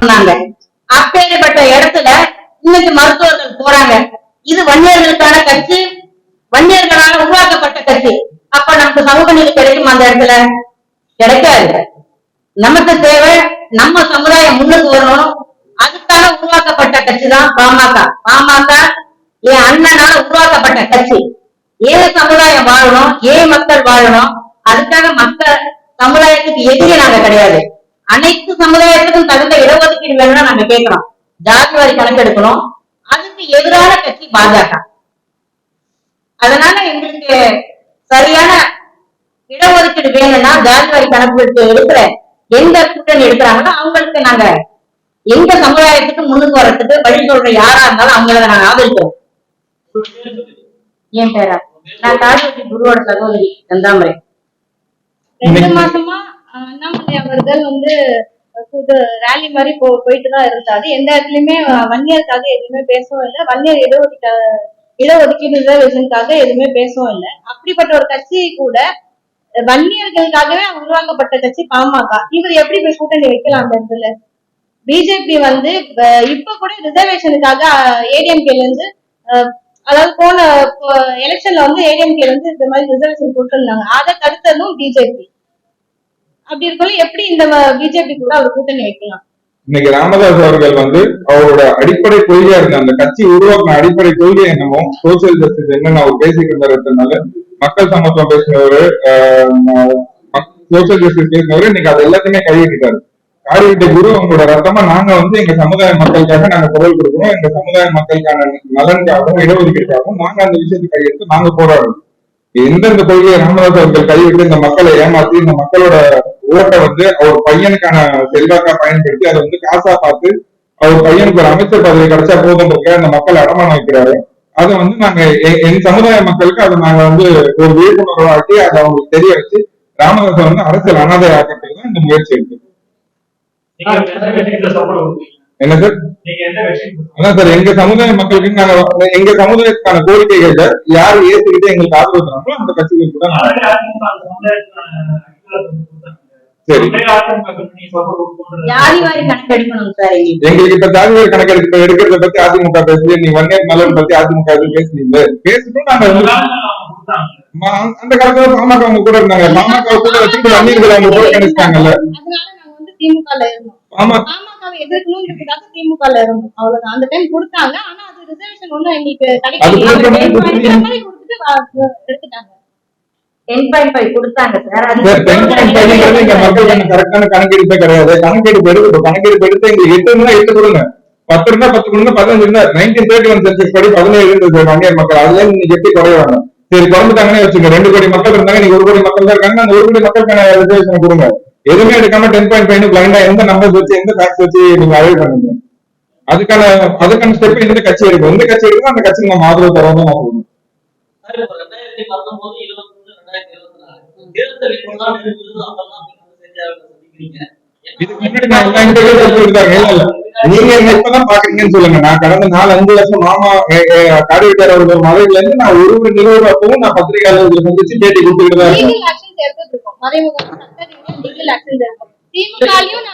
சொன்னாங்க. அப்பேற்பட்ட இடத்துல இன்னைக்கு மருத்துவர்கள் போறாங்க. இது வன்னியர்களுக்கான கட்சி வன்னியர்களால உருவாக்கப்பட்ட கட்சி. அப்ப நமக்கு சமூக நீதி கிடைக்கும் அந்த இடத்துல? கிடைக்காது. நமக்கு தேவை நம்ம சமுதாயம் முன்னுக்கு வரணும். அதுக்காக உருவாக்கப்பட்ட கட்சி தான் பாமக. பாமக என் அண்ணனால உருவாக்கப்பட்ட கட்சி. ஏன் சமுதாயம் வாழணும் ஏன் மக்கள் வாழணும். அதுக்காக மக்கள் சமுதாயத்துக்கு எதிரே நாங்க கிடையாது. அனைத்து சமுதாயத்துக்கும் தகுந்த இடஒதுக்கீடு வேணும்னு நாங்க கேட்கிறோம் ஜாதி வாரி கணக்கெடுக்கணும் அதுக்கு எதிரான கட்சி பாஜக. அதனால எங்களுக்கு சரியான இடஒதுக்கீடு வேணும்னா ஜாதி வாரி கணக்கு எடுக்கிற எந்த கூட்டணி எடுக்கிறாங்களோ அவங்களுக்கு நாங்க எங்க சமுதாயத்துக்கு முன்னுக்கு வர்றதுக்கு வழி சொல்ற யாரா இருந்தாலும் அவங்கள நாங்க ஆதரிக்கிறோம். என் பேரா? நான் காடுவெட்டி குருவோட சகோதரி செந்தாமரை ரெண்டு மாசமா அண்ணாமலை அவர்கள் வந்து புது ரேலி மாதிரி போ போயிட்டு தான் இருந்தாரு. எந்த இடத்துலயுமே வன்னியருக்காக எதுவுமே பேசவும் இல்லை. வன்னியர் இடஒதுக்க இடஒதுக்கீடு ரிசர்வேஷனுக்காக எதுவுமே பேசவும் இல்லை. அப்படிப்பட்ட ஒரு கட்சி கூட வன்னியர்களுக்காகவே உருவாக்கப்பட்ட கட்சி பாமக. இவர் எப்படி போய் கூட்டணி வைக்கலாம் அந்த இடத்துல? பிஜேபி வந்து இப்ப கூட ரிசர்வேஷனுக்காக ஏடிஎம்கேல இருந்து அதாவது போன எலெக்ஷன்ல வந்து ஏடிஎம்கேல இருந்து இந்த மாதிரி ரிசர்வேஷன் கொடுத்துருந்தாங்க. அதை தடுத்ததும் பிஜேபி அப்படி இருக்கல எப்படி இந்த பிஜேபி கூட அவர் கூட்டணி வைக்கலாம்? இன்னைக்கு ராமதாஸ் அவர்கள் வந்து அவரோட அடிப்படை கொள்கையா இருந்த அந்த கட்சி உருவாக்கின அடிப்படை கொள்கை என்னமோ சோசியல் ஜஸ்டிஸ் என்னன்னு அவர் பேசிட்டு இருந்தாருனால மக்கள் சமத்துவம் பேசினவரு சோசியல் ஜஸ்டிஸ் பேசினவரு இன்னைக்கு அது எல்லாத்தையுமே கைவிட்டுட்டாரு காடிவிட்ட குரு அவங்களோட ரத்தமா நாங்க வந்து எங்க சமுதாய மக்களுக்காக நாங்க குரல் கொடுக்கிறோம் எங்க சமுதாய மக்களுக்கான நலனுக்காகவும் இடஒதுக்கீடுக்காகவும் நாங்க அந்த விஷயத்தை கையெடுத்து நாங்க போராடுறோம். எந்தெந்த கொள்கையை ராமதாஸ் அவர்கள் கைவிட்டு இந்த மக்களை ஏமாத்தி இந்த மக்களோட ஓட்டை வந்து அவர் பையனுக்கான செல்வாக்கா பயன்படுத்தி அதை வந்து காசா பார்த்து அவர் பையனுக்கு ஒரு அமைச்சர் பதவி கிடைச்சா போதுன்றதுக்கு அந்த மக்கள் அடமானம் வைக்கிறாரு அதை வந்து நாங்க என் சமுதாய மக்களுக்கு அதை நாங்க வந்து ஒரு விழிப்புணர்வாக்கி அதை அவங்களுக்கு தெரிய வச்சு ராமதாஸை வந்து அரசியல் அனாதை ஆக்கிறதுக்கு தான் இந்த முயற்சி கொடுப்பீங்க என்ன சார்? அதான் சார் எங்க சமுதாய மக்களுக்கு நாங்க எங்க சமுதாயத்துக்கான கோரிக்கைகளை யார் ஏத்துக்கிட்டு எங்களுக்கு ஆதரவு தராங்களோ அந்த கட்சிகள் கூட சரி. எங்களுக்கு இப்ப ஜாதிவாரி எடுக்கிறத பத்தி அதிமுக பேசுது. நீ வன்னியர் நலன் பத்தி அதிமுக எதுவும் பேசுனீங்க பேசிட்டும் நாங்க அந்த வந்து காலத்துல பாமக அவங்க கூட இருந்தாங்க. பாமக கூட வச்சுட்டு வன்னியர்கள் அவங்க கூட கணிச்சிட்டாங்கல்ல திமுகல இருந்தோம். அவ்வளவுதான். அந்த டைம் கொடுத்தாங்க. ஆனா அது ரிசர்வேஷன் ஒண்ணும் எங்களுக்கு கிடைக்கல. எடுத்துட்டாங்க. டென் பாயிண்ட் ஃபைவ் கொடுத்தாங்க மக்களுக்கு கரெக்டான கணக்கெடுப்பே கிடையாது. கணக்கெடுப்பு எடுக்கட்டும் கணக்கெடுப்பு எடுத்து எங்களுக்கு எட்டு இருந்தா எட்டு கொடுங்க. பத்து இருந்தா பத்து கொடுங்க பதினஞ்சு இருந்தா நைன்டீன் தேர்ட்டி ஒன் சென்சஸ் படி பதினேழு இருந்தது வன்னியர் மக்கள். அதுல இன்னைக்கு எப்படி குறைவாங்க சரி குறைஞ்சிட்டாங்கன்னே வச்சுங்க ரெண்டு கோடி மக்கள் இருந்தாங்க நீங்க ஒரு கோடி மக்கள் தான் இருக்காங்க. அந்த ஒரு கோடி மக்களுக்கான ரிசர்வேஷன் கொடுங்க. எதுவுமே எடுக்காம டென் பாயிண்ட் ஃபைவ் பிளைண்டா எந்த நம்பர்ஸ் வச்சு எந்த ஃபேக்ஸ் வச்சு நீங்க அவைல் பண்ணுங்க? அதுக்கான அதுக்கான ஸ்டெப் எந்த கட்சி எடுக்கும். எந்த கட்சி எடுக்கும் அந்த கட்சிக்கு நம்ம ஆதரவு தரோம் தான் நீங்க இப்பதான் பாக்குறீங்கன்னு சொல்லுங்க. நான் கடந்த நாலு அஞ்சு வருஷம் மாமா காடுவிட்டார் அவர்கள் இருந்து நான் ஒரு ஒரு நிறுவனப்பவும் நான் பத்திரிகையாளர்களை சந்திச்சு பேட்டி கொடுத்துக்கிட்டு தான் இருக்கேன். இருக்கோம்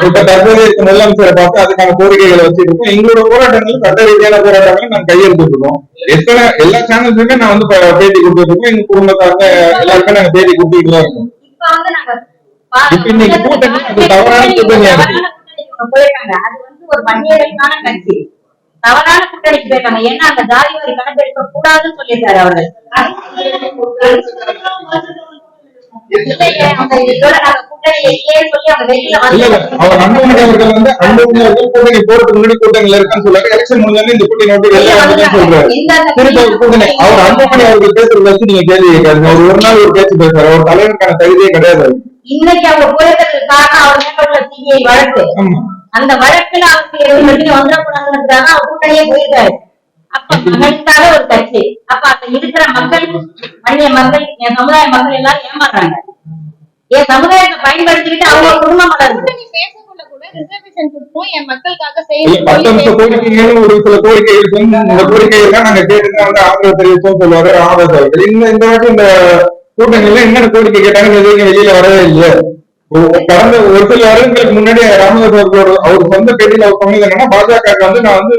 இப்ப தற்போது முதலமைச்சரை பார்த்து அதுக்கான கோரிக்கைகளை வச்சிருக்கோம். எங்களோட போராட்டங்கள் சட்ட ரீதியான போராட்டங்களை நாங்க கையெழுத்துட்டு இருக்கோம் எத்தனை எல்லா சேனல்ஸுமே நான் வந்து பேட்டி கொடுத்துட்டு இருக்கோம் எங்க குடும்பத்தார்ந்த எல்லாருமே நாங்க பேட்டி கொடுத்துட்டு தான் இருக்கோம். இப்ப இன்னைக்கு கூட்டணி அது தவறான அது வந்து ஒரு வன்னியர்களுக்கான கட்சி. தவறான கூட்டணிக்கு போயிருக்காங்க. ஏன்னா அந்த ஜாதி வாரி கணக்கெடுக்க கூடாதுன்னு சொல்லியிருக்காரு அவர்கள் கூட்டணி போறதுக்கு முன்னாடி கூட்டணியில இருக்கான்னு சொல்றாரு எலெக்ஷன் முடிஞ்சோடனே இந்த கூட்டணி வந்துன்னு சொல்றாரு. திருப்பி கூட்டணி. அவர் அன்புமணி அவர்கள் பேசுறத வச்சு நீங்க கேள்வி கேட்காதீங்க. அவர் ஒரு நாள் ஒரு பேச்சு பேசுறாரு. அவர் தலைவருக்கான தகுதியே கிடையாது. இன்னைக்கு அவங்க போயிருக்கிறதுக்கு காரணம் அவர் மேல உள்ள சிபிஐ வழக்கு. அந்த வழக்குல அவருக்கு எதுவும் பிரச்சனை வந்துடக்கூடாதுன்றதுக்காக அவர் கூட்டணியே போயிருக்காரு. அப்ப மகளுக்காக ஒரு கட்சி. அப்ப அந்த இருக்கிற மக்கள் மனித மக்கள் என் சமுதாய மக்கள் எல்லாரும் ஏமாறாங்க என் சமுதாயத்தை பயன்படுத்திக்கிட்டு அவங்க குடும்பம் வளருது. இல்ல ஒரு சில கோரிக்கைகள் சொன்னா இந்த கோரிக்கைகள் தான் நாங்க கேட்டு வந்து ஆதரவு தெரிவிச்சோம் சொல்லுவாரு. ராமதாஸ் அவர்கள் இந்த இந்த வாட்டி இந்த கூட்டணியில என்னென்ன கோரிக்கை கேட்டாங்க வெளியில வரவே இல்லையே ஒரு- கடந்த ஒரு சில வருடங்களுக்கு முன்னாடி ராமதாஸ் அவர்களோட அவர் சொந்த பேட்டியில அவர் சொன்னது என்னன்னா பாஜக வந்து நான் வந்து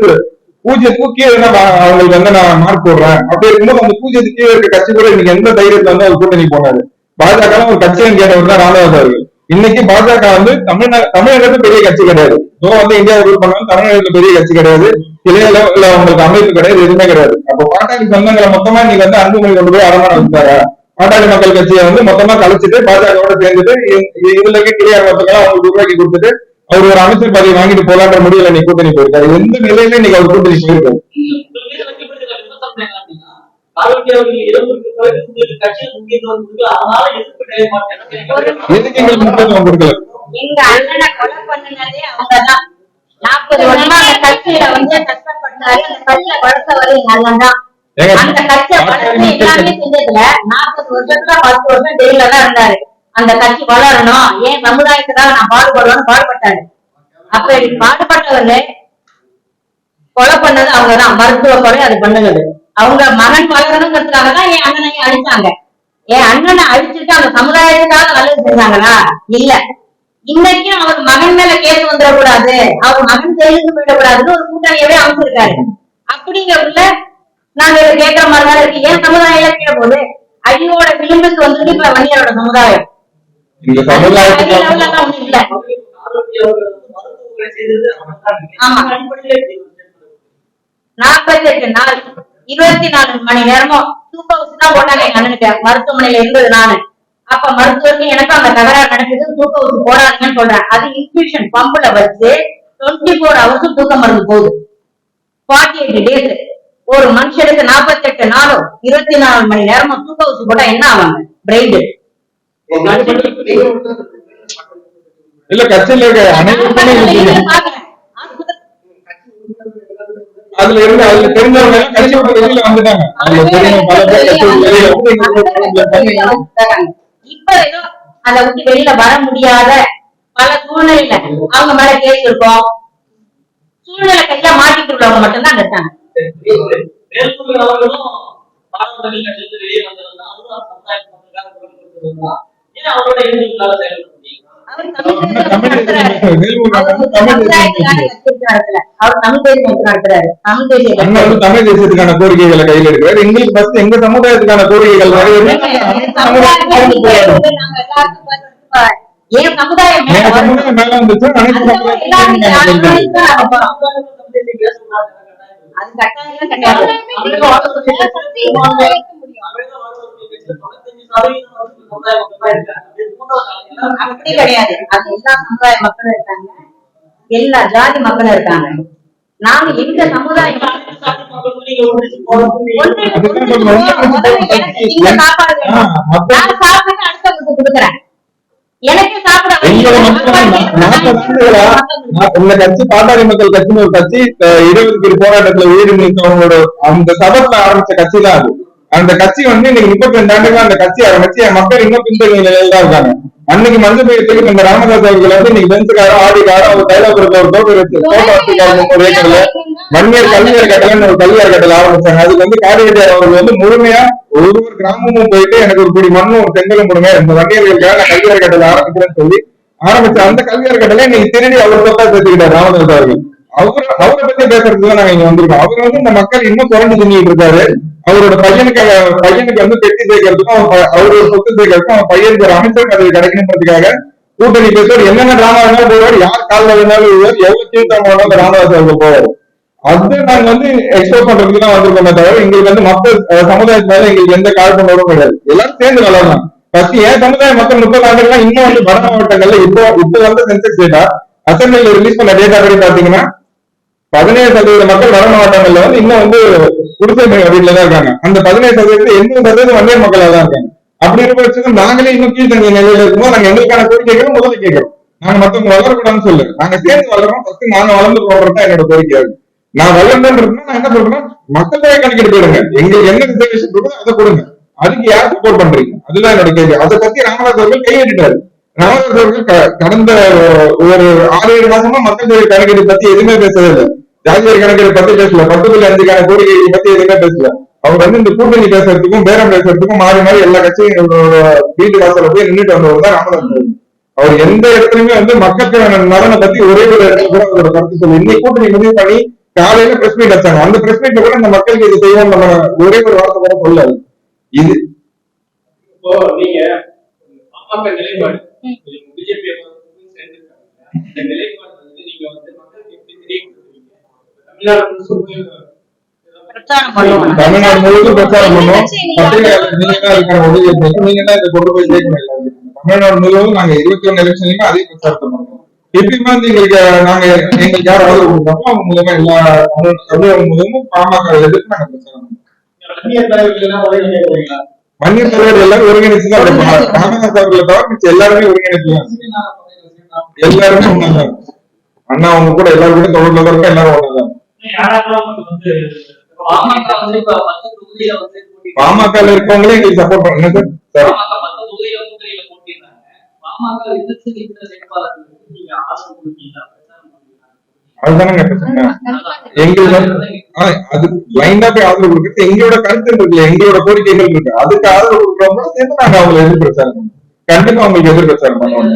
பூஜ்யத்துக்கு கீழே அவங்களுக்கு வந்து நான் மார்க் போடுறேன். அப்படி இருக்கும்போது அந்த பூஜ்யத்துக்கு கீழே இருக்க கட்சி கூட இன்னைக்கு எந்த தைரியத்துல வந்து அவர் கூட்டணி போனாரு? பாஜக ஒரு கட்சின்னு கேட்டவர் தான் ராமதாஸ் அவர்கள் இன்னைக்கு பாஜக வந்து தமிழ்நா தமிழகத்துல பெரிய கட்சி கிடையாது. இதோ வந்து இந்தியா ரூல் பண்ணாலும் தமிழகத்துல பெரிய கட்சி கிடையாது. இளைய இல்ல அவங்களுக்கு அமைப்பு கிடையாது எதுவுமே கிடையாது. அப்ப பாட்டாளி சொந்தங்களை மொத்தமா இன்னைக்கு வந்து அன்புமணி கொண்டு போய் அரமானம் வந்தாரா பாட்டாளி மக்கள் கட்சியை வந்து மொத்தமா கழிச்சிட்டு பாஜகவோட சேர்ந்துட்டு இதுல இருக்க கிளியார் மக்கள் அவங்களுக்கு உருவாக்கி கொடுத்துட்டு அவர் ஒரு அமைச்சர் பதவி வாங்கிட்டு போலான்ற முடியல நீ கூட்டணி போயிருக்காரு. எந்த நிலையில இன்னைக்கு அவர் கூட்டணி போயிருக்காரு? எதுக்கு எங்களுக்கு முக்கியத்துவம் கொடுக்கல? எங்க அண்ணனை கொலை அவங்கதான். நாற்பது வருஷமா அந்த கட்சியில வந்து கஷ்டப்பட்டாரு. அந்த கட்சியை வளர்த்தவரு அந்த கட்சியை வளர்த்து எல்லாமே செஞ்சதுல நாற்பது வருஷத்துல பத்து வருஷம் ஜெயில தான் இருந்தாரு. அந்த கட்சி வளரணும். ஏன் சமுதாயத்துக்காக நான் பாடுபடுவேன்னு பாடுபட்டாரு. அப்ப பாடுபட்டவரு கொலை பண்ணது அவங்கதான் மருத்துவ கொலை அது பண்ணுனது. அவங்க மகன் வளரணுங்கிறதுக்காக தான் என் அண்ணனையும் அழிச்சாங்க என் அண்ணனை அழிச்சுட்டு அந்த சமுதாயத்துக்காக நல்லது செஞ்சாங்களா? இல்ல. இன்னைக்கும் அவர் மகன் மேல கேஸ் வந்துடக்கூடாது. அவர் மகன் ஜெயிலுக்கு போயிடக்கூடாதுன்னு ஒரு கூட்டணியவே அமைச்சிருக்காரு. அப்படிங்கிறதுல நாங்க இதை கேட்கிற மாதிரி தான் இருக்கு. ஏன் சமுதாயம் இழக்கிற போது? அழிவோட விளிம்புக்கு வந்துட்டு இப்ப வன்னியரோட சமுதாயம். வந்து வந்து நாற்பத்தெட்டு நாள் இருபத்தி நாலு மணி நேரமும் ஊசி தான் போட்டாங்க எங்க அண்ணனுக்கு. மருத்துவமனையில இருந்தது நானு. அப்ப மருத்துவருக்கு எனக்கும் அந்த தகராறு நடக்குது. தூக்க ஊசி போடாதீங்கன்னு சொல்றேன். அது இன்ஃபியூஷன் பம்புல வச்சு டுவெண்ட்டி ஃபோர் ஹவர்ஸும் தூக்க மருந்து போகுது. ஃபார்ட்டி எயிட் டேஸ் ஒரு மனுஷனுக்கு நாற்பத்தெட்டு நாளும் இருபத்தி நாலு மணி நேரமும் தூக்க ஊசி போட்டா என்ன ஆவாங்க? பிரெயின் இல்ல கட்சியில. அதுல இருந்து அதுல தெரிஞ்சவங்க கட்சி விட்டு வெளியில வந்துட்டாங்க. அதுல தெரியும் பல பேர் கட்சி இப்ப ஏதோ அதை விட்டு வெளியில வர முடியாத பல சூழ்நிலையில அவங்க மேல கேஸ் இருக்கும். சூழ்நிலை கையில மாட்டிட்டு உள்ளவங்க மட்டும்தான் அங்க வேல்முருகன் அவர்களும் பாரம்பரிய கட்சியிலிருந்து வெளியே அவரும் குரல் ஏன் அவரோட இந்துக்களாக செயல்பட முடியும் தேசியத்துக்கான கோரிக்கைகளை கையில் எடுக்கிறார் எங்களுக்கு ஃபர்ஸ்ட் எங்க சமுதாயத்துக்கான கோரிக்கைகள். ஏன். சமுதாயம் மேல வந்துச்சு அனைத்து அப்படி கிடையாது அது எல்லா சமுதாய மக்களும் இருக்காங்க எல்லா ஜாதி மக்களும் இருக்காங்க நாங்க எங்க சமுதாயம் சாப்பிட்டு அடுத்தவங்களுக்கு கொடுக்குறேன் பாட்டாளி மக்கள் கட்சின்னு ஒரு கட்சி இடஒதுக்கீடு போராட்டத்துல உயிர் நீத்தவங்களோட அந்த சபத்துல ஆரம்பிச்ச கட்சி தான் அது. அந்த கட்சி வந்து இன்னைக்கு முப்பத்தி ரெண்டு ஆண்டுகளா அந்த கட்சி ஆரம்பிச்சு என் மக்கள் இன்னும் பின்தங்கிய நிலையில தான் இருக்காங்க. அன்னைக்கு மஞ்சள் பெய்யத்துக்கு இந்த ராமதாஸ் அவர்கள் வந்து இன்னைக்கு பெஞ்சுக்காரன் ஆடிக்காரன் ஒரு தைலாபுரத்துல ஒரு தோட்டம் வச்சு தோட்டம் வச்சிருக்காரு முப்பது ஏக்கர்ல வன்னியர் கல்வியர் கட்டளன்னு ஒரு கல்வியர் கட்டளை ஆரம்பிச்சாங்க. அதுக்கு வந்து காரியார் அவர்கள் வந்து முழுமையா ஒரு ஒரு கிராமமும் போயிட்டு எனக்கு ஒரு குடி மண்ணும் ஒரு செங்கலும் கொடுங்க. இந்த வன்னியர்களுக்காக நான் கல்வியர் கட்டளை ஆரம்பிக்கிறேன்னு சொல்லி ஆரம்பிச்ச அந்த கல்வியர் கட்டளை இன்னைக்கு திருடி அவர் சொத்தா சேர்த்துக்கிட்டார் ராமதாஸ் அவர்கள். அவர் அவரை பத்தி பேசுறதுக்கு தான் நாங்க இங்க வந்திருக்கோம். அவர் வந்து இந்த மக்கள் இன்னும் குறைஞ்சு திணிட்டு இருக்காரு. அவரோட பையனுக்கு பையனுக்கு வந்து பெட்டி சேர்க்கறதுக்கும் அவரோட சொத்து சேர்க்கறதுக்கும் அவன் பையனுக்கு ஒரு அமைச்சர் பதவி கிடைக்கணுன்றதுக்காக கூட்டணி பேசுவார். என்னென்ன டிராமா வேணாலும் போவார் யார் காலில் வேணாலும் எவ்வளவு கீழ்த்தம் வேணாலும் ராமதாஸ் அவர்கள் போவார். அது நாங்க வந்து எக்ஸ்போஸ் பண்றதுக்கு தான் வந்திருக்கோமே தவிர எங்களுக்கு வந்து மக்கள் சமுதாயத்து மேல எங்களுக்கு எந்த காழ்ப்புணர்வும் கிடையாது. எல்லாரும் சேர்ந்து வளரலாம் ஃபர்ஸ்ட் ஏன் சமுதாய மக்கள் முப்பது ஆண்டுகள்லாம் இன்னும் வந்து வட மாவட்டங்கள்ல இப்போ இப்போ வந்து சென்செக்ஸ் டேட்டா அசம்பிளில ரிலீஸ் பண்ண டேட்டா படி பாத்தீங்கன்னா பதினேழு சதவீத மக்கள் வட மாவட்டங்கள்ல வந்து இன்னும் வந்து குடிசை வீட்டுல தான் இருக்காங்க. அந்த பதினேழு சதவீதம் எண்பது சதவீதம் வந்தே மக்களா தான் இருக்காங்க. அப்படி இருக்க பட்சத்தில் நாங்களே இன்னும் கீழ்த்தங்கிய நிலையில இருக்கும்போது நாங்க எங்களுக்கான கோரிக்கைகளை முதல்ல கேட்கிறோம். நாங்க மத்தவங்க வளரக்கூடாதுன்னு சொல்லு நாங்க சேர்ந்து வளர்றோம். ஃபர்ஸ்ட் நாங்க வளர்ந்து போடுறது என்னோட கோரிக்கை அது நான் வளர்ந்தேன்றதுனா நான் என்ன சொல்றேன் மக்கள் தொகை கணக்கெடுப்பு எடுங்க எங்களுக்கு என்ன ரிசர்வேஷன் இருக்கோ அதை கொடுங்க. அதுக்கு யார் சப்போர்ட் பண்றீங்க? அதுதான் என்னோட கேள்வி. அதை பத்தி ராமதாஸ் அவர்கள் கையெழுத்தாரு ராமதாஸ் அவர்கள் கடந்த ஒரு ஆறு ஏழு மாசமா மக்கள் தொகை கணக்கெடுப்பு பத்தி எதுவுமே பேசவே இல்லை. ஜாதிவாரி கணக்கெடுப்பு பத்தி பேசல. பத்து புள்ளி அஞ்சுக்கான கோரிக்கை பத்தி எதுவுமே பேசல. அவர் வந்து இந்த கூட்டணி பேசுறதுக்கும் பேரம் பேசுறதுக்கும் மாறி மாறி எல்லா கட்சியும் வீட்டு வாசல்ல போய் நின்றுட்டு வந்தவர் தான் ராமதாஸ். அவர் எந்த இடத்துலயுமே வந்து மக்களுக்கான நலனை பத்தி ஒரே ஒரு இடத்துல கூட அவரோட கருத்து சொல்லி இன்னைக்கு கூட்டணி முடிவு பண்ணி காலையில பிரஸ் மீட் வச்சாங்க. அந்த பிரஸ் மீட்ல கூட இந்த மக்களுக்கு இது செய்வோம் நம்ம ஒரே ஒரு வார்த்தை கூட சொல்லல. இது தமிழ்நாடு பிரச்சாரம் பண்ணுவோம். முழுவதும் பிரச்சாரம் பண்ணுவோம். நீங்க தான் இருக்கிற உதவி நீங்க தான் இதை கொண்டு போய் சேர்க்கணும். தமிழ்நாடு முழுவதும் நாங்க இருபத்தி ஒண்ணு எலெக்ஷன்லயுமே அதே பிரச்சாரத்தை பண்ணுவோம். எப்பயுமே வந்து எங்களுக்கு நாங்க எங்களுக்கு யார் ஆதரவு கொடுத்தாங்களோ அவங்க மூலமா எல்லா தமிழ் தமிழகம் மூலமும் பாமக எதிர்த்து நாங்க பிரச்சாரம் மன்னிர் தலைவர் எல்லாரும் ஒருங்கிணைச்சு தான் ராமதாஸ் அவர்களை தவிர மிச்சம் எல்லாருமே ஒருங்கிணைச்சு எல்லாருமே ஒண்ணாதான். அண்ணா அவங்க கூட எல்லாரும் கூட தொடர்புல தான் இருக்கோம் எல்லாரும் போட்டி பாமக இருக்கவங்களே எங்களுக்கு சப்போர்ட் பண்ணுங்க சார்? அதுதானங்க பிரச்சனை. ஆ, அது பிளைண்டா போய் ஆதரவு கொடுக்குறது. எங்களோட கருத்து இருக்குல்ல எங்களோட கோரிக்கைகள் இருக்கு? அதுக்கு ஆதரவு கொடுக்குறவங்க சேர்ந்து நாங்க அவங்களை எதிர் பிரச்சாரம் பண்ணுவோம். கண்டிப்பா அவங்களுக்கு எதிர் பிரச்சாரம் பண்ணுவோம்.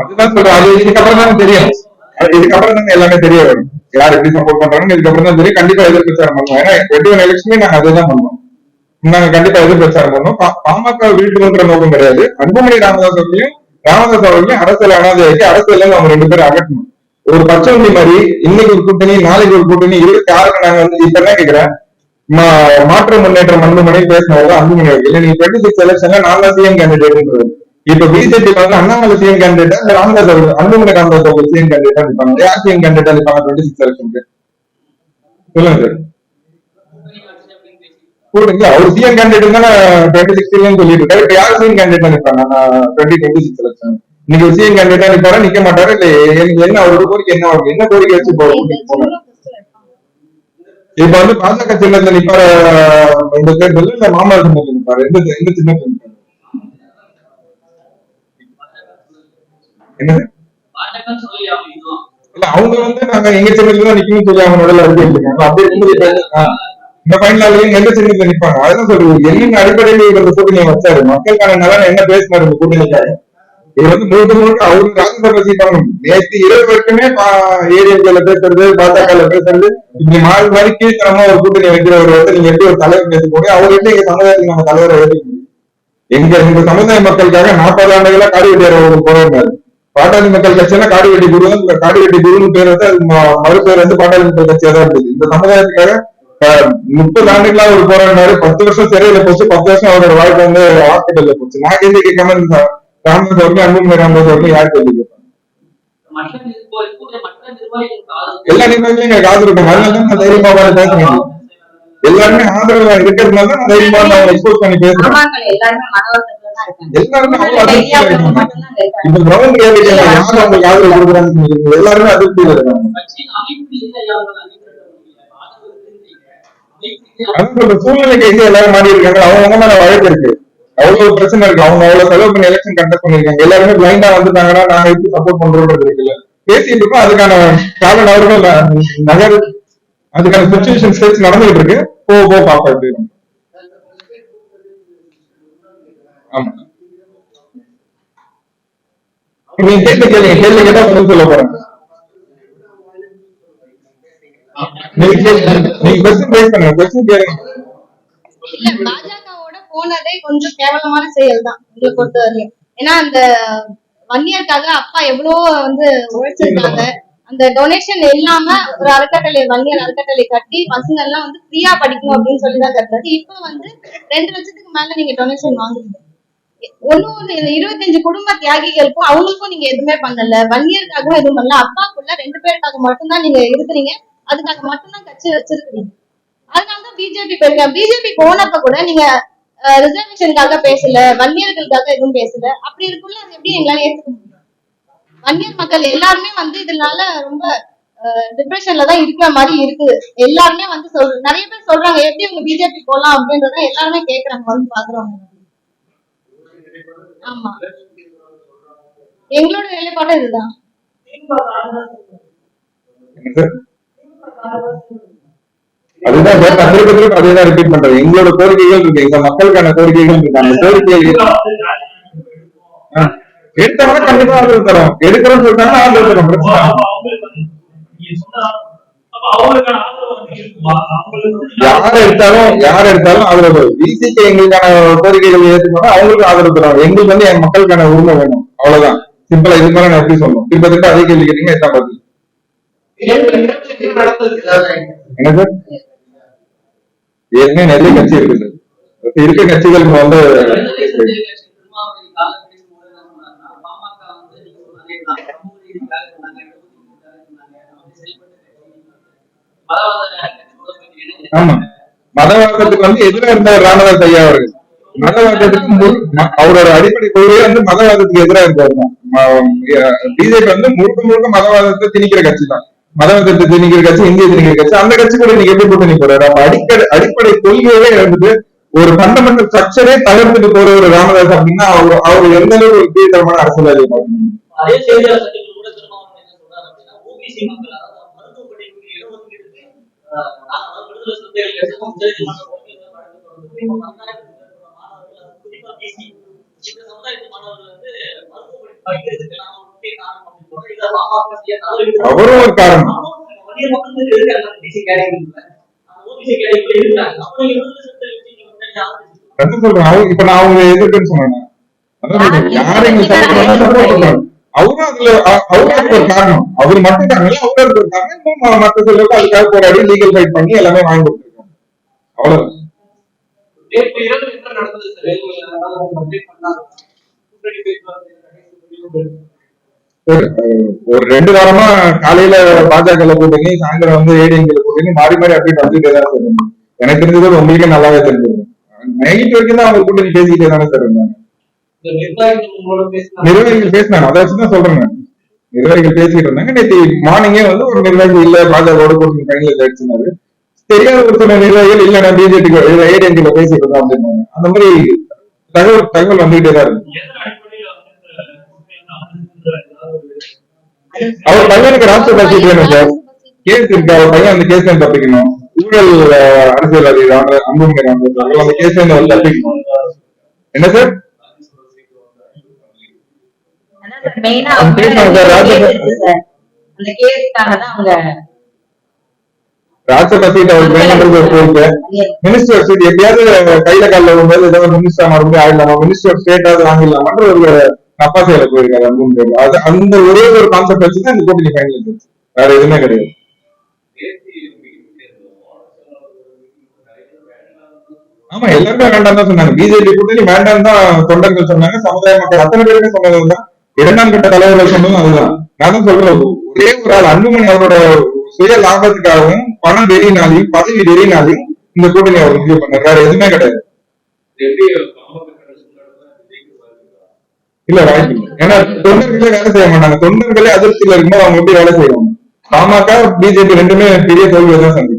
அதுதான் சொல்றேன். அது இதுக்கப்புறம் தான் தெரியும். அது இதுக்கப்புறம் தான் எல்லாமே தெரிய வரும். யார் எப்படி சப்போர்ட் பண்றாங்கன்னு இதுக்கப்புறம் தான் தெரியும். கண்டிப்பா எதிர் பிரச்சாரம் பண்ணுவோம். ஏன்னா டுவெண்ட்டி ஒன் எலெக்ஷனே நாங்க அதுதான் பண்ணுவோம். நாங்க கண்டிப்பா எதிர் பிரச்சாரம் பண்ணோம். பா- பாமக வீழ்த்தணுன்ற நோக்கம் கிடையாது. அன்புமணி ராமதாஸ் அவர்களையும் ராமதாஸ் அவர்களையும் அரசியல் அனாதையாக்கி அரசியல்ல அவங்க ரெண்டு பேரும் அகற்றணும். ஒரு பச்சவண்டி மாதிரி இன்னைக்கு ஒரு கூட்டணி நாளைக்கு ஒரு கூட்டணி இருபத்தி ஆறுக்கு நாங்க வந்து இப்ப என்ன கேக்குறேன்? மாற்று முன்னேற்றம் அன்புமணி பேசினவங்க அன்புமணி அவர்கள். நீங்க டுவெண்ட்டி சிக்ஸ் எலெக்ஷன்ல நான் தான் சிஎம் கேண்டிடேட் இப்ப பிஜேபி வந்து அண்ணாமலை சிஎம் கேண்டிடேட் ராமதாஸ் அவர்கள் அன்புமணி ராமதாஸ் அவர்கள் சிஎம் கேண்டிடேட் நிப்பாங்க. யார் சிஎம் கேண்டிடேட் டுவெண்ட்டி சிக்ஸ் எலெக்ஷனுக்கு சொல்லுங்க சார் கூடுங்க அவர் சிஎம் கேண்டிடேட் தானே டுவெண்ட்டி சிக்ஸ்டின்னு சொல்லிட்டு இருக்காரு இப்ப யார் சிஎம் கேண்டிடேட்டா டுவெண்ட்டி டுவெண்ட்டி சிக்ஸ் எலெக்ஷன் இன்னைக்கு சிஎம் கேண்டிடேட்டா நிப்பாரா? நிக்க மாட்டாரு? இல்ல என்ன அவரோட கோரிக்கை என்ன அவருக்கு? என்ன கோரிக்கை வச்சு போறோம் இப்ப வந்து பாஜக சின்னத்துல நிப்பாரு இந்த தேர்தல் இல்ல மாமல்ல சின்னத்துல நிப்பாரு. எந்த எந்த சின்னத்துல நிப்பாரு என்னது? இல்ல அவங்க வந்து நாங்க எங்க சின்னத்துல தான் நிக்கணும்னு சொல்லி அவங்க முதல்ல அறிக்கை அப்படி இந்த ஃபைனலாலையும் எந்த சின்னத்துல நிப்பாங்க. அதான் சொல்லுவோம் என்னென்ன அடிப்படையில் இவர் கூட்டணியை வச்சாரு. மக்களுக்கான நலன் என்ன பேசினாரு இந்த கூட்டணிக்காக இவர் வந்து முழுக்க முழுக்க அவரு ராஜ்யசபா சீட் வாங்கணும் நேற்று இரவு வரைக்குமே ஏரியாக்கள பேசுறது பாஜகல பேசுறது இப்படி மாறி மாறி கீழ்த்தனமா ஒரு கூட்டணி வைக்கிறவர் வந்து நீங்க எப்படி ஒரு தலைவர் பேச முடியும் அவர் எப்படி எங்க சமுதாயத்துக்கு நம்ம தலைவரை ஏற்றுக்க எங்க இந்த சமுதாய மக்களுக்காக நாற்பது ஆண்டுகளா காடிவெட்டி அவர் போறாரு பாட்டாளி மக்கள் கட்சியில காடிவெட்டி குரு இந்த காடிவெட்டி குருன்னு பேர் வந்து மறுபேர் வந்து பாட்டாளி மக்கள் கட்சியா தான் இருந்தது. இந்த சமுதாயத்துக்காக முப்பது ஆண்டுகளா அவர் போராடினாரு. பத்து வருஷம் சிறையில போச்சு. பத்து வருஷம் அவரோட வாழ்க்கை வந்து ஹாஸ்பிட்டல்ல போச்சு. நான் கேள்வி கேட்காம இருந்தேன் ராமதாஸ் அவர்கள் அன்புமணி ராமதாஸ் அவர்கள் யார் கேள்வி கேட்பாங்க? எல்லா நிர்வாகிகளும் எங்களுக்கு ஆதரவு இருக்காங்க அதனால தான் நான் தைரியமா உட்கார்ந்து பேசுறேன் எல்லாருமே ஆதரவா இருக்கிறதுனால தான் நான் தைரியமா அவங்க எக்ஸ்போஸ் பண்ணி பேசுறேன் எல்லாருமே மனவர்த்தத்துல தான் இருக்காங்க. எல்லாருமே அவ்வளவு இப்ப கிரவுண்ட் ரியாலிட்டி யார் அவங்களுக்கு ஆதரவு கொடுக்குறாங்கன்னு சொல்றீங்க எல்லாருமே அதிர்ச்சியில இருக்காங்க கட்சியின் அமைப்பு இல்லை அவர்கள் அங்கீகரிக்க முடியல ஆதரவு இருக்குன்றீங்க அந்த சூழ்நிலைக்கு எங்க எல்லாரும் மாறி இருக்காங்க? அவங்க மேல வழக்கு இருக்கு. அவ்வளவு பிரச்சனை இருக்கு. அவங்க அவ்வளவு செலவு பண்ணி எலெக்ஷன் கண்டக்ட் பண்ணிருக்காங்க எல்லாருமே பிளைண்டா வந்துட்டாங்கன்னா நாங்க எப்படி சப்போர்ட் பண்றோம்ன்றது இருக்குல்ல பேசிட்டு இருக்கோம். அதுக்கான கால நகர்கள் நகர் அதுக்கான சுச்சுவேஷன் ஸ்டேட்ஸ் நடந்துகிட்டு இருக்கு. போ போ பாப்பா எப்படி ஆமா. நீங்க கேள்வி கேள்வி கேட்டா சொல்ல போறேன். இல்ல பாஜகவோட போனதே கொஞ்சம் கேவலமான செயல் தான் உங்களை பொறுத்த வரையும். ஏன்னா அந்த வன்னியருக்காக அப்பா எவ்வளவோ வந்து உழைச்சிருக்காங்க. அந்த டொனேஷன் இல்லாம ஒரு அறக்கட்டளை வன்னியர் அறக்கட்டளை கட்டி பசங்க எல்லாம் வந்து ஃப்ரீயா படிக்கணும் அப்படின்னு சொல்லி தான் கட்டுறது. இப்ப வந்து ரெண்டு லட்சத்துக்கு மேல நீங்க டொனேஷன் வாங்குறீங்க. ஒண்ணு ஒண்ணு இந்த இருபத்தஞ்சு குடும்ப தியாகிகளுக்கும் அவங்களுக்கும் நீங்க எதுவுமே பண்ணல. வன்னியருக்காகவும் எதுவும் பண்ணல. அப்பாக்குள்ள ரெண்டு பேருக்காக மட்டும்தான் நீங்க இருக்கிறீங்க. அது நாங்க மட்டும்தான் கட்சி வச்சிருக்கீங்க அதனாலதான் பிஜேபி போயிருக்காங்க பிஜேபி போனப்ப கூட நீங்க ரிசர்வேஷனுக்காக பேசல வன்னியர்களுக்காக எதுவும் பேசல. அப்படி இருக்குள்ள அது எப்படி எங்களால ஏத்துக்க முடியும்? வன்னியர் மக்கள் எல்லாருமே வந்து இதனால ரொம்ப டிப்ரெஷன்ல தான் இருக்கிற மாதிரி இருக்கு. எல்லாருமே வந்து சொல் நிறைய பேர் சொல்றாங்க எப்படி உங்க பிஜேபி போலாம் அப்படின்றத எல்லாருமே கேக்குறாங்க வந்து பாக்குறவங்க. ஆமா. எங்களோட நிலைப்பாடு இதுதான். அதுதான் சார் திரும்ப அதே தான் ரிப்பீட் பண்றேன் எங்களோட கோரிக்கைகள் இருக்கு. எங்க மக்களுக்கான கோரிக்கைகள் இருக்கு. அந்த கோரிக்கைகள் ஆ, எடுத்தவங்க கண்டிப்பா ஆதரவு தரோம் எடுக்கிறோம்னு சொல்லிட்டாங்க ஆதரவு தரோம் பிரச்சனை. யார் எடுத்தாலும் யார் எடுத்தாலும் ஆதரவு பிசிக்கு எங்களுக்கான கோரிக்கைகள் ஏற்றுக்கணும் அவங்களுக்கு ஆதரவு தரும் எங்களுக்கு வந்து என் மக்களுக்கான உரிமை வேணும். அவ்வளவுதான். சிம்பிளா இது மாதிரி நான் எப்படி சொல்லணும்? திரும்ப திரும்ப அதே கேள்வி கேட்டீங்கன்னா எத்தனை பதில் என்ன சார் ஏற்கனவே நிறைய கட்சி இருக்கு சார். இருக்க கட்சிகளுக்கு வந்து ஆமா. மதவாதத்துக்கு வந்து எதிராக இருந்தவர் ராமதாஸ் ஐயா அவர்கள். மதவாதத்துக்கு அவரோட அடிப்படை கொள்கையே வந்து மதவாதத்துக்கு எதிராக இருந்தவர் தான் பிஜேபி வந்து முழுக்க முழுக்க மதவாதத்தை திணிக்கிற கட்சி தான். மதவாதத்தை திணிக்கிற கட்சி இந்திய திணிக்கிற கட்சி அந்த கட்சி கூட நீங்க எப்படி கூட்டணி போறாரு அப்ப அடிக்கடி அடிப்படை கொள்கையவே இருந்துட்டு ஒரு ஃபண்டமெண்டல் ஸ்ட்ரக்சரே தகர்த்துட்டு போற ஒரு ராமதாஸ் அப்படின்னா அவர் அவர் எந்த அளவுக்கு ஒரு கீழ்த்தரமான அரசியல்வாதி அதே சமுதாயத்து மாணவர்கள் வந்து மருத்துவ படிப்பு படிக்கிறதுக்கு ஒரு முக்கிய காரணம் அவரும் ஒரு காரணம். சொல்றேன். இப்ப நான் அவங்க எதிர்க்குன்னு சொன்னேன். யாரை support பண்றாங்க. அவரும் அதுல அ- அவரும் அதுக்கு ஒரு காரணம். அவர் மட்டும் இல்ல, அவரும் அதுக்கு ஒரு காரணம். இன்னும் ம- மத்த சிலருக்கு அதுக்காக போராடி லீகல் ஃபைட் பண்ணி எல்லாமே வாங்கி கொடுத்துருக்காங்க. அவ்வளவு நடந்தது ஒரு ரெண்டு வாரமா காலையில பாஜக கூட்டணி சாயந்தரம் வந்து ஏடிஎம்கே கூட்டணி மாறி மாறி அப்படியே வந்துட்டே தான் சார். எனக்கு தெரிஞ்சது உங்களுக்கே நல்லாவே தெரிஞ்சது நைட் வரைக்கும் தான் அவங்க கூட்டணி பேசிக்கிட்டே தானே சார் இருந்தாங்க. நிர்வாகிகள் பேசினாங்க. அதை வச்சுதான் சொல்றேன். நிர்வாகிகள் பேசிக்கிட்டு இருந்தாங்க. நேற்று மார்னிங்கே வந்து ஒரு நிர்வாகி இல்ல பாஜகவோட கூட்டணி ஃபைனல் ஆயிடுச்சுனாரு தெரியாத ஒரு சில நிர்வாகிகள் இல்ல நான் பிஜேபி ஏடிஎம்கேல பேசிட்டு இருக்கோம் அப்படின்னாங்க. அந்த மாதிரி தகவல் தகவல் வந்துகிட்டே தான் இருக்கு. அவர் பையனுக்கு சீட் வேணும் சார். கேஸ் இருக்கு அவர் பையன் அந்த கேஸ் தப்பிக்கணும். ஊழல் அரசியல்வாதி அன்புமணி ராமதாஸ் அந்த கேஸ் அவர் தப்பிக்கணும். என்ன சார்? அதான் சார் மெயினா அந்த அவங்க case அவங்க ராஜ- case இருக்கு சார். அந்த கேஸ்க்காக தான் அவங்க ராஜ்யசபா சீட் அவருக்கு வேணுன்றது ஒரு கோரிக்கை மினிஸ்டர் சீட் எப்படியாவது கையில காலில் வரும்போது ஏதோ ஒரு மினிஸ்டர் மறுபடியும் ஆயிடலாமா? மினிஸ்டர் ஸ்டேட்டாவது வாங்கிடலாமான்ற ஒரு தப்பா நப்பாசையில போயிருக்காரு அன்புமணி அது அந்த ஒரே ஒரு கான்செப்ட் வச்சு தான் இந்த கூட்டணி ஃபைனல் இருந்துச்சு வேற எதுவுமே கிடையாது. ஆமா எல்லாருமே வேண்டாம் தான் சொன்னாங்க. பிஜேபி கூட்டணி வேண்டாம் தான் தொண்டர்கள் சொன்னாங்க. சமுதாய மக்கள் அத்தனை பேருமே சொன்னது தான். இரண்டாம் கட்ட தலைவர்கள் சொன்னதும் அதுதான். நான் தான் சொல்றேன் ஒரே ஒரு ஆள் அன்புமணி அவரோட சுய லாபத்துக்காகவும் பணம் வெறியினாலையும் பதவி வெறியினாலையும் இந்த கூட்டணி அவர் முடிவு பண்ணார். வேற எதுவுமே கிடையாது எப்படி பாமக கடைசி விஜய்க்கு பாருங்க இல்ல வாய்ப்பு இல்லை ஏன்னா தொண்டர்களே வேலை செய்ய மாட்டாங்க. தொண்டர்களே அதிர்ச்சியில இருக்கும்போது அவங்க எப்படி வேலை செய்வாங்க? பாமக பிஜேபி ரெண்டுமே பெரிய தோல்வியை தான் சந்திக்கும்.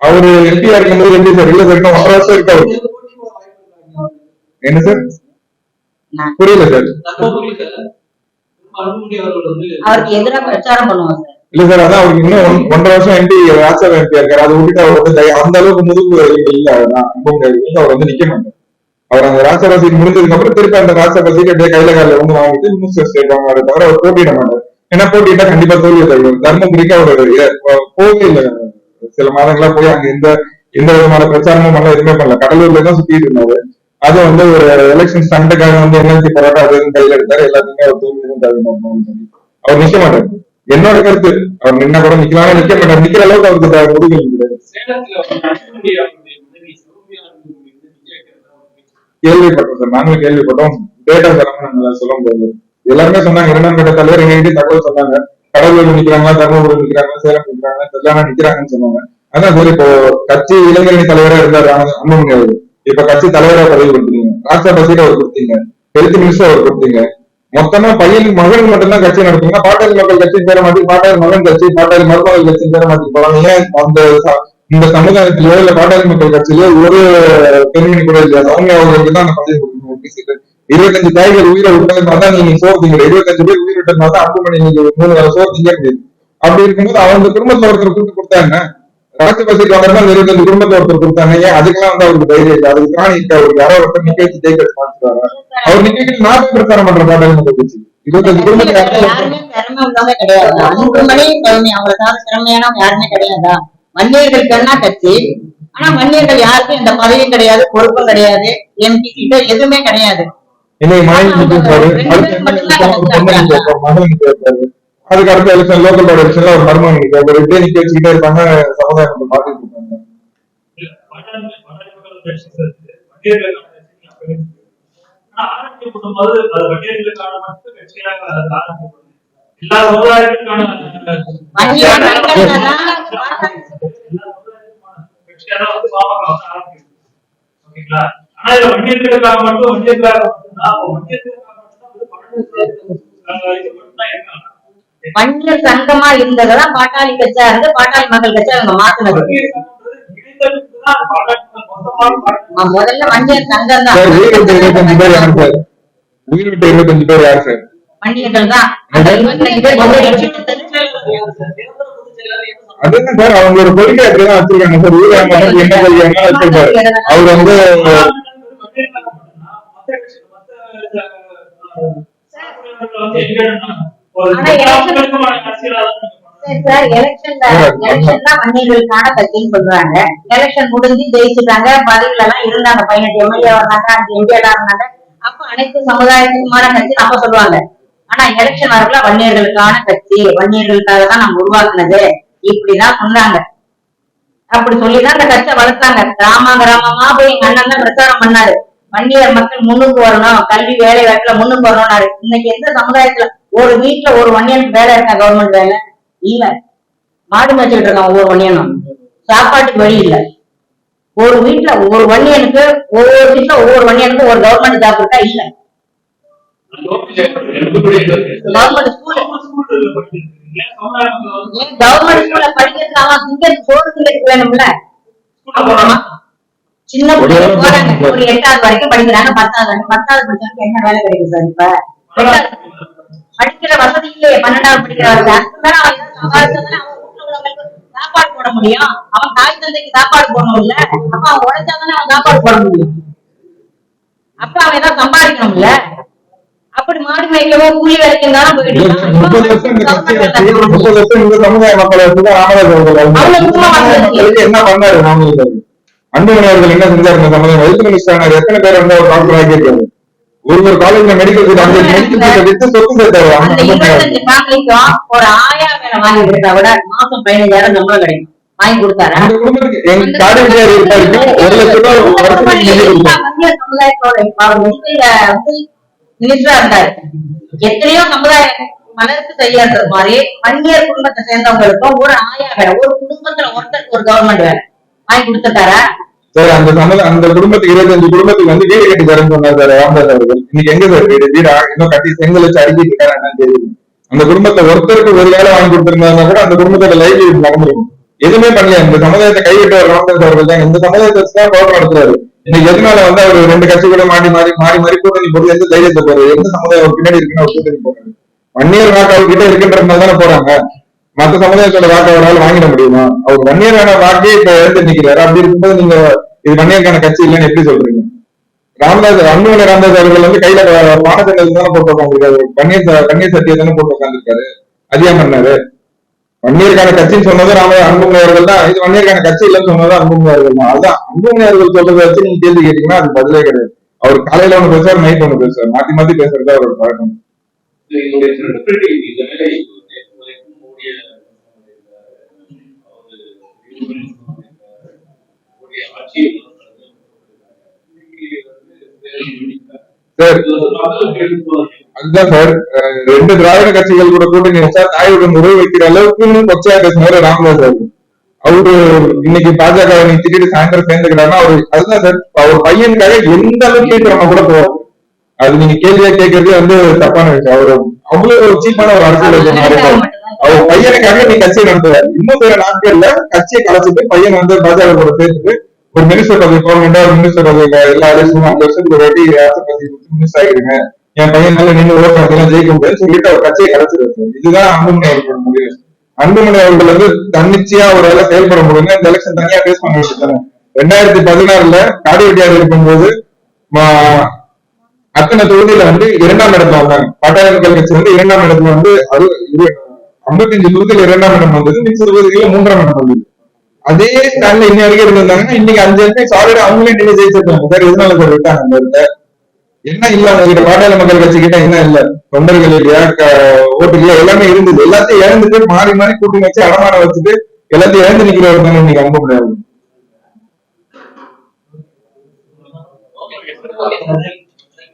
அவரு எம்பியா இருக்கும்போது எப்படி சார் இல்ல சார் இன்னும் ஒன்றரை வருஷம் இருக்கு அவருக்கு என்ன சார்? நான். புரியல சார். அவருக்கு எதிராக பிரச்சாரம் பண்ணுவோம் சார். இல்ல சார் அதான் அவருக்கு இன்னும் ஒன்றரை வருஷம் எம்பி ராஜ்யசபா எம்பியா இருக்காரு. அதை விட்டுட்டு அவர் வந்து அந்த அளவுக்கு முதுகு இல்ல நான் நம்ப முடியாது அவர் வந்து நிக்க மாட்டார் அவர் அந்த ராஜ்யசபா சீட் முடிஞ்சதுக்கு அப்புறம் திருப்பி அந்த ராஜ்யசபா சீட் அப்படியே கையில காலில் வந்து வாங்கிட்டு மினிஸ்டர் ஸ்டேட் வாங்குவாரு தவிர அவர் போட்டியிட மாட்டார். ஏன்னா போட்டிட்டா கண்டிப்பா தோல்வி தருவார் தர்மபுரிக்கு அவர் எ- போகவே இல்லை. சில மாதங்களா போய் அங்க எந்த எந்த விதமான பிரச்சாரமும் பண்ணல எதுவுமே பண்ணல. கடலூர்ல தான் சுத்திட்டு இருந்தாரு. அது வந்து ஒரு எலெக்ஷன் சண்டைக்காக வந்து என்எல்சி போராட்டம் அது கையில எடுத்தாரு. எல்லாத்துக்குமே அவர் தோல்வி தான் தருவாங்க அவர் நிக்க மாட்டார். என்னோட கருத்து. அவர் நின்னா கூட நிக்கலாம் நிக்க மாட்டார். நிக்கிற அளவுக்கு அவருக்கு விஜய் கேள்விப்பட்டோம் சார். நாங்களும் கேள்விப்பட்டோம். டேட்டா தராம நாங்க சொல்ல முடியாது எல்லாருமே சொன்னாங்க. இரண்டாம் கட்ட தலைவர் எங்ககிட்ட தகவல் சொன்னாங்க. கடலூர் நிக்கிறாங்களா? தர்மபுரி நிக்கிறாங்களா? சேலம் நிக்கிறாங்களா? தெல்லானா நிக்கிறாங்கன்னு சொன்னாங்க. அதான் சார் இப்போ கட்சி இளைஞரணி தலைவரா இருந்தார் அன்புமணி அவர்கள் இப்ப கட்சி தலைவரா பதவி கொடுத்தீங்க ராஜ்யசபா சீட் அவர் கொடுத்தீங்க. ஹெல்த் மினிஸ்டர் அவர் கொடுத்தீங்க. மொத்தமா பையன் மகன் மட்டும்தான் கட்சி நடத்துங்க பாட்டாளி மக்கள் கட்சி பேர மாத்தி பாட்டாளி மகன் கட்சி பாட்டாளி மருமகள் கட்சி பேர மாத்தி போறாங்க. ஏன் அந்த இந்த சமுதாயத்திலயோ இல்ல பாட்டாளி மக்கள் கட்சியிலோ ஒரு பெண்மணி கூட இல்லையா சௌமியா அவர்களுக்கு தான் அந்த பதவி கொடுக்கணும். இருபத்தஞ்சு தாய்கள் உயிரை விட்டதுனால தான் நீங்க சோறு திங்கிற இருபத்தஞ்சு பேர் உயிர் விட்டதுனால தான் அன்புமணி நீங்க மூணு வேலை சோறு திங்க முடியுது. அப்படி இருக்கும்போது அவங்க குடும்பத்துல ஒருத்தர் கூட்டு கொடுத்தாங்க ராஜபக்சேக்கு வந்தா அந்த இருபத்தஞ்சு குடும்பத்துல ஒருத்தர் கொடுத்தாங்க. ஏன்? அதுக்கெல்லாம் வந்து அவருக்கு தைரியம் இல்லை. அதுக்கு தான் இப்ப அவருக்கு யாரோ ஒருத்தர் நிக்க வச்சு ஜெயிக்க அவர் நிக்க வச்சு போய் பிரச்சாரம் பண்ற மக்கள் கட்சி இருபத்தஞ்சு குடும்பத்துல யாரோ யாருமே கிடையாது. கிடையாதா? வன்னியர்களுக்கு கட்சி. ஆனா வன்னியர்கள் யாருக்கும் இந்த பதவியும் கிடையாது பொறுப்பும் கிடையாது எம்பி சீட்டோ எதுவுமே கிடையாது. இன்னைக்கு மனைவி நிற்பாரு மகன் நிற்பாரு அதுக்கு அடுத்த எலெக்ஷன் லோக்கல் பாடி எலெக்ஷன்ல ஒரு மருமகன் நிற்பாரு இப்படியே நிக்க வச்சுக்கிட்டே இருப்பாங்க சமுதாயம் வந்து பார்த்துட்டு இருப்பாங்க. வட்டார வட்டார மக்கள் கட்சி சேர்த்து வட்டியர்களுக்கான கட்சி அப்பவே இருக்கு. ஆனா ஆரம்பிக்கப்படும் போது அது வட்டியர்களுக்கான மட்டும் இதுல மட்டும்தான். வண்டியர்களுக்காக மட்டும்தான் வன்னியர் சங்கமா இருந்ததுதான் பாட்டாளி கட்சியா இருந்து பாட்டாளி மக்கள் கட்சி அவங்க மாத்தினது. முதல்ல வன்னியர் சங்கம் தான். சார் உயிர் விட்ட இருபத்தஞ்சு பேர் யாரு சார்? வன்னியர்கள் தான். கட்சிக்கு அதுதான் சார்? அவங்களோட கொள்கை அப்படிதான் வச்சிருக்காங்க சார். ஊரக மக்கள் என்ன கொள்கை என்ன வச்சிருக்காரு? அவர் வந்து சரி சார் எலெக்ஷன்ல எலெக்ஷன் தான் வன்னியர்களுக்கான கட்சின்னு சொல்றாங்க. எலெக்ஷன் முடிஞ்சு ஜெயிச்சுட்டாங்க. பதவியில எல்லாம் இருந்தாங்க பதினெட்டு எம்எல்ஏ வந்தாங்க அஞ்சு எம்பி எல்லாம் இருந்தாங்க அப்ப அனைத்து சமுதாயத்துக்குமான கட்சி நம்ம சொல்லுவாங்க. ஆனா எலெக்ஷன் வரக்குள்ள வன்னியர்களுக்கான கட்சி. வன்னியர்களுக்காக தான் நம்ம உருவாக்குனது. இப்படிதான் சொன்னாங்க. அப்படி சொல்லிதான் அந்த கட்சியை வளர்த்தாங்க. கிராம கிராமமா போய் எங்க அண்ணன் தான் பிரச்சாரம் பண்ணாரு. வன்னியர் மக்கள் முன்னுக்கு வரணும். கல்வி வேலை வாய்ப்புல முன்னுக்கு வரணும்னாரு. இன்னைக்கு எந்த சமுதாயத்துல ஒரு வீட்டுல ஒரு வன்னியனுக்கு வேலை இருக்கா கவர்மெண்ட் வேலை? இல்ல. மாடு மேய்ச்சிட்டு இருக்கான் ஒவ்வொரு வன்னியனும் சாப்பாட்டுக்கு வழி இல்ல. ஒரு வீட்டுல ஒவ்வொரு வன்னியனுக்கு ஒவ்வொரு வீட்டுல ஒவ்வொரு வன்னியனுக்கும் ஒரு கவர்மெண்ட் ஜாப் இருக்கா? இல்ல. கவர்மெண்ட் ஸ்கூல் கவர்மெண்ட் ஸ்கூல்ல படிக்கிறதுக்கு அவன் திங்கிறதுக்கு சோறு திங்கிறதுக்கு வேணும்ல? சின்ன பிள்ளைங்க போறாங்க. ஒரு எட்டாவது வரைக்கும் படிக்கிறாங்க. பத்தாவது பத்தாவது படிச்சவங்க என்ன வேலை கிடைக்கும் சார் இப்ப? படிக்கிற வசதி இல்லையே பன்னெண்டாவது உள்ளவங்களுக்கு சாப்பாடு போட முடியும். அவன் தாய் தந்தைக்கு சாப்பாடு போடணும்ல அப்ப அவன் உழைச்சாதானே அவன் சாப்பாடு போட முடியும். அப்ப அவன் ஏதாவது சம்பாதிக்கணும்ல? அப்படி மாடு மேய்க்கவோ கூலி வேலைக்கு இருந்தாலும் முப்பது வருஷம் இந்த கட்சி வச்சு, போயிட்டு முப்பது வருஷம் இந்த சமுதாய மக்களை வச்சுதான் ராமராஜ் அவர்கள் வந்து அவ்வளவு தூரம் சமுதாய வந்தது. மக்களுக்கு என்ன பண்ணாரு? அவர்கள் என்ன செஞ்சாரு எத்தனை பேர் வந்து டாக்டர் ஆக்கியிருக்காரு ஒரு ஒரு காலேஜ்ல மெடிக்கல் சீட் அந்த மெடிக்கல் வித்து சொத்து ஃபேமிலிக்கும் ஒரு ஆயா வேலை வாங்கி கொடுத்தா விட மாசம் பதினஞ்சாயிரம் சம்பளம் கிடைக்கும். வாங்கி கொடுத்தாரா? அந்த குடும்பத்துக்கு எங்க ஒரு லட்சம் ரூபாய் மினிஸ்டரா இருந்தாரு. எத்தனையோ சமுதாய வளர்ச்சி செய்யறது மாதிரி வன்னியர் குடும்பத்தை சேர்ந்தவங்களுக்கும் ஒரு ஆயா வேலை ஒரு குடும்பத்துல ஒருத்தருக்கு ஒரு கவர்மெண்ட் வேலை வாங்கி கொடுத்துட்டாரா? சார் அந்த சமத அந்த குடும்பத்துக்கு இருபத்தஞ்சு குடும்பத்துக்கு வந்து வீடு கட்டி தரேன்னு சொன்னார் சார் ராமதாஸ் அவர்கள். இன்னைக்கு எங்க சார் வீடு? வீடு? இன்னும் கட்டி செங்கல் வச்சு அடிக்கிட்டு இருக்காரு தெரியும் அந்த குடும்பத்தை ஒருத்தருக்கு ஒரு வேலை வாங்கி கொடுத்திருந்தாங்க கூட அந்த குடும்பத்தோட லைஃப் நடந்துரும் எதுவுமே பண்ணல இந்த சமுதாயத்தை கைவிட்டவர் ராமதாஸ் அவர்கள் தான். இந்த சமுதாயத்தை தான் கவர்மெண்ட் நடத்துறாரு. இன்னைக்கு எதனால வந்து அவர் ரெண்டு கட்சி கூட மாறி மாறி மாறி மாறி கூட்டணி போட்டு எந்த தைரியத்தை போறது எந்த சமுதாயம் பின்னாடி இருக்குன்னு அவர் கூட்டணி போறாரு வன்னியர் நாட்டு அவர் இருக்கின்ற மாதிரி தானே போறாங்க. மத்த சமுதாயத்தோட வாக்கு அவரால் வாங்கிட முடியுமா? அவர் வன்னியரான வாக்கே இப்ப எழுந்து நிக்கிறாரு. அப்படி இருக்கும்போது நீங்க இது வன்னியருக்கான கட்சி இல்லைன்னு எப்படி சொல்றீங்க? ராமதாஸ் அன்புமணி ராமதாஸ் அவர்கள் வந்து கையில பானச்சண்டல் தானே போட்டு உட்காந்துருக்காரு பன்னீர் ச- பன்னீர் தானே போட்டு உட்காந்துருக்காரு அதிகம் பண்ணாரு. வன்னியருக்கான கட்சின்னு சொன்னது ராம அன்புமணி அவர்கள் தான். இது வன்னியருக்கான கட்சி இல்லைன்னு சொன்னது அன்புமணி அவர்கள் தான். அதுதான் அன்புமணி அவர்கள் சொல்றதை வச்சு நீங்க கேள்வி கேட்டீங்கன்னா அது பதிலே கிடையாது. அவர் காலையில ஒண்ணு பேசுவார் நைட் ஒண்ணு பேசுவார். மாத்தி மாத்தி பேசுறது அவரோட பழக்கம் என்னுடைய credibility இந்த வேலை நேற்று வரைக்கும் மோடிய மோடிய ஆட்சியை சார் அதுதான் சார் ரெண்டு திராவிட கட்சிகள் கூட கூட்டணி வச்சா தாயுடன் உறவு வைக்கிற அளவுக்கு கொச்சையா பேசினாரு ராமதாஸ் அவர்கள் அவரு இன்னைக்கு பாஜக நீ திட்டிட்டு சாயந்தரம் சேர்ந்துக்கிறாருன்னா அவரு அதுதான் சார் அவர் பையனுக்காக எந்த அளவுக்கு நம்ம கூட போவோம் அது நீங்க கேள்வியா கேட்கறதே வந்து தப்பான விஷயம். அவரு அவ்வளவு சீப்பான ஒரு அரசியல் அவர் பையனுக்காக நீ கட்சியை நடத்துவார். இன்னும் சில நாட்கள்ல கட்சியை கலைச்சிட்டு பையன் வந்து பாஜக கூட சேர்த்துட்டு ஒரு மினிஸ்டர் பதவி போகணும்டா ஒரு மினிஸ்டர் பதவி எல்லா அரசும் அந்த வருஷத்துக்கு ஒரு வாட்டி ராஷ்டிரபதி மினிஸ்டர் ஆகிடுங்க என் பையன் நல்ல நின்று ஓட்டு எல்லாம் ஜெயிக்க முடியாது. சொல்லிட்டு அவர் கட்சியை கலைச்சிருவாரு இதுதான் அன்புமணி அவர்களோட முடிவு. அன்புமணி அவர்கள் வந்து தன்னிச்சையா ஒரு வேலை செயல்பட முடியுங்க இந்த எலெக்ஷன் தனியா பேஸ் பண்ண வச்சுட்டாங்க. ரெண்டாயிரத்தி பதினாறுல காடி வெட்டியார் இருக்கும்போது அத்தனை தொகுதியில வந்து இரண்டாம் இடத்துல வந்தாங்க. பாட்டாளி மக்கள் கட்சி வந்து இரண்டாம் இடத்துல வந்து அது ஐம்பத்தஞ்சு தொகுதியில் இரண்டாம் இடம் வந்தது. மிச்ச தொகுதியில மூன்றாம் இடம் வந்தது. அதே ஸ்டாண்ட்ல இன்னி வரைக்கும் இருந்திருந்தாங்கன்னா இன்னைக்கு அஞ்சு எம்பி சாலிடா அவங்களே நீங்க ஜெயிச்சிருக்காங்க சார் எதனால சார் விட்டாங்க அந்த இடத்த என்ன இல்ல? உங்ககிட்ட பாட்டாளி மக்கள் கட்சி கிட்ட என்ன இல்ல? தொண்டர்கள் இல்லையா க- ஓட்டு இல்லையா எல்லாமே இருந்தது. எல்லாத்தையும் இழந்துட்டு மாறி மாறி கூட்டணி வச்சு அடமான வச்சுட்டு எல்லாத்தையும் இழந்து நிக்கிறவர் தானே இன்னைக்கு அம்ப முடியாது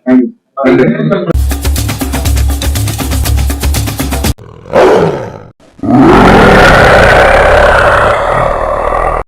நன்றி நன்றி